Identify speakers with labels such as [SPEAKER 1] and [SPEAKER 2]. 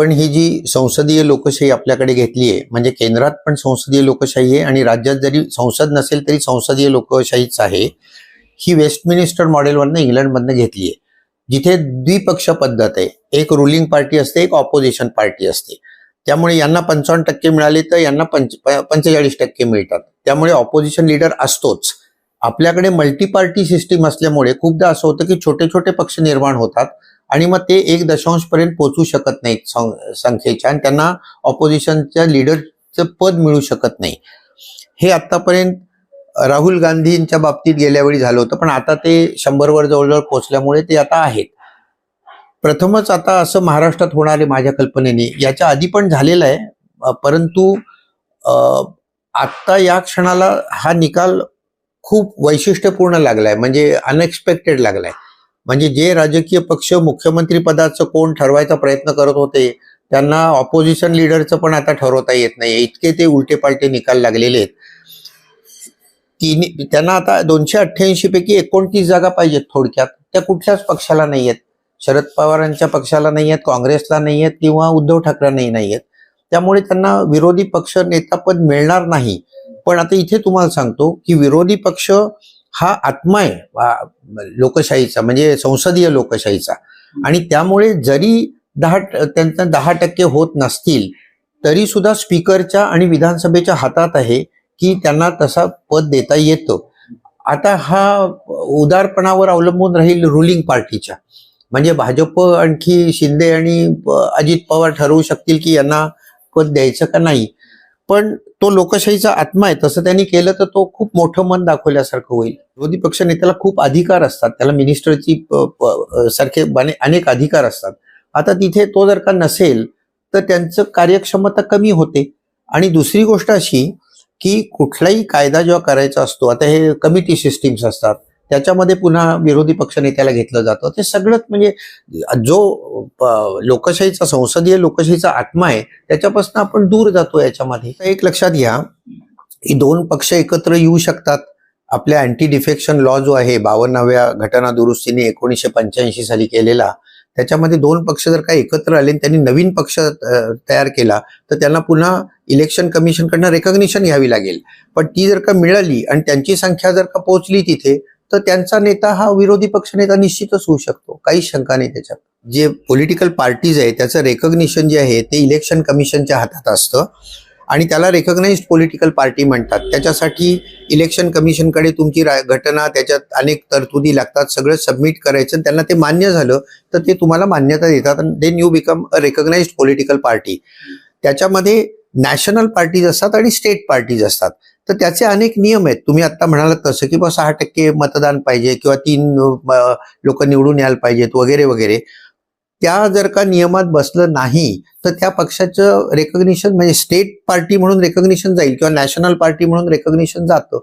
[SPEAKER 1] आपण ही जी संसदीय लोकशाही आपल्याकडे घेतली आहे म्हणजे केंद्रात पण संसदीय लोकशाही आहे आणि राज्यात जरी संसद नसेल तरी संसदीय लोकशाहीच आहे ही वेस्टमिनिस्टर मॉडेलवरनं इंग्लंडमधनं घेतली आहे. जिथे द्विपक्ष पद्धत आहे एक रुलिंग पार्टी असते एक ऑपोजिशन पार्टी असते. त्यामुळे यांना पंचावन्न टक्के मिळाले तर यांना पंच पंचेचाळीस टक्के मिळतात. त्यामुळे ऑपोजिशन लीडर असतोच. आपल्याकडे मल्टी पार्टी सिस्टीम असल्यामुळे खूपदा असं होतं की छोटे छोटे पक्ष निर्माण होतात आणि मग ते एक दशांश पर्यंत पोहोचू शकत नाहीत सं- संख्येच्या आणि त्यांना ऑपोजिशनच्या लीडरचं पद मिळू शकत नाही. हे आतापर्यंत राहुल गांधींच्या बाबतीत गेल्या वेळी झालं होतं पण आता ते शंभरवर जवळजवळ पोहोचल्यामुळे ते आता आहेत. प्रथमच आता असं महाराष्ट्रात होणार आहे माझ्या कल्पनेने याच्या आधी पण झालेलं आहे परंतु आत्ता या क्षणाला हा निकाल खूप वैशिष्ट्यपूर्ण लागलाय म्हणजे अनएक्सपेक्टेड लागलाय. म्हणजे जे राजकीय पक्ष मुख्यमंत्री पदाचं कोण ठरवायचा प्रयत्न करत होते त्यांना ऑपोजिशन लीडरचं पण आता ठरवता येत नाही. इतके ते उलटे पालटे निकाल लागलेले आहेत. तिन्ही त्यांना आता दोनशे अठ्ठ्याऐंशी पैकी एकोणतीस जागा पाहिजेत थोडक्यात. त्या कुठल्याच पक्षाला नाही आहेत. शरद पवारांच्या पक्षाला नाही आहेत काँग्रेसला नाही आहेत किंवा उद्धव ठाकरेंनाही नाही आहेत. त्यामुळे त्यांना विरोधी पक्ष नेतापद मिळणार नाही. पण आता इथे तुम्हाला सांगतो की विरोधी पक्ष हा आत्मा आहे लोकशाहीचा म्हणजे संसदीय लोकशाहीचा. आणि त्यामुळे जरी दहा ट- दहा टक्के होत नसतील तरी सुद्धा स्पीकरच्या आणि विधानसभेच्या हातात आहे की त्यांना तसा पद देता येतं. आता हा उदारपणावर अवलंबून राहील रुलिंग पार्टीच्या म्हणजे भाजप आणखी शिंदे आणि प- अजित पवार ठरवू शकतील की यांना पद द्यायचं का नाही. पण तो लोकशाहीचा आत्मा आहे तसं त्यांनी केलं तर तो खूप मोठं मन दाखवल्यासारखं होईल. विरोधी पक्ष नेत्याला खूप अधिकार असतात. त्याला मिनिस्टरची प- सारखे अनेक अधिकार असतात. आता तिथे तो जर का नसेल तर त्यांचं कार्यक्षमता कमी होते. आणि दुसरी गोष्ट अशी की कुठलाही कायदा जेव्हा करायचा असतो आता हे कमिटी सिस्टीम्स असतात. त्याच्यामध्ये पुन्हा विरोधी पक्ष नेत्याला घेतलं जातं. ते सगळंच म्हणजे जो लोकशाहीचा संसदीय लोकशाहीचा आत्मा आहे त्याच्यापासून आपण दूर जातो याच्यामध्ये. तर एक लक्षात घ्या की दोन पक्ष एकत्र येऊ शकतात. आपल्या अँटी डिफेक्शन लॉ जो आहे बावन्नाव्या घटना दुरुस्तीने एकोणीसशे पंच्याऐंशी साली केलेला त्याच्यामध्ये दोन पक्ष जर का एकत्र आले आणि त्यांनी नवीन पक्ष तयार केला तर त्यांना पुन्हा इलेक्शन कमिशनकडनं रेकॉग्निशन घ्यावी लागेल. पण ती जर का मिळाली आणि त्यांची संख्या जर का पोहोचली तिथे तर त्यांचा नेता हा विरोधी पक्ष नेता निश्चितच होऊ शकतो. काही शंका नाही त्याच्यात. जे पॉलिटिकल पार्टीज आहे त्याचं रेकग्निशन जे आहे ते इलेक्शन कमिशनच्या हातात असतं. आणि त्याला रेकग्नाइज्ड पॉलिटिकल पार्टी म्हणतात. त्याच्यासाठी इलेक्शन कमिशनकडे तुमची रा- घटना त्याच्यात अनेक तरतुदी लागतात सगळं सबमिट करायचं आणि त्यांना ते मान्य झालं तर ते तुम्हाला मान्यता देतात then you become a recognised political party त्याच्यामध्ये नॅशनल पार्टीज असतात आणि स्टेट पार्टीज असतात. तर त्याचे अनेक नियम आहेत. तुम्ही आता म्हणालात तसं की बा सहा टक्के मतदान पाहिजे किंवा तीन लोक निवडून यायला पाहिजेत वगैरे वगैरे. त्या जर का नियमात बसलं नाही तर त्या पक्षाचं रेकग्निशन म्हणजे स्टेट पार्टी म्हणून रेकग्निशन जाईल किंवा नॅशनल पार्टी म्हणून रेकग्निशन जातं.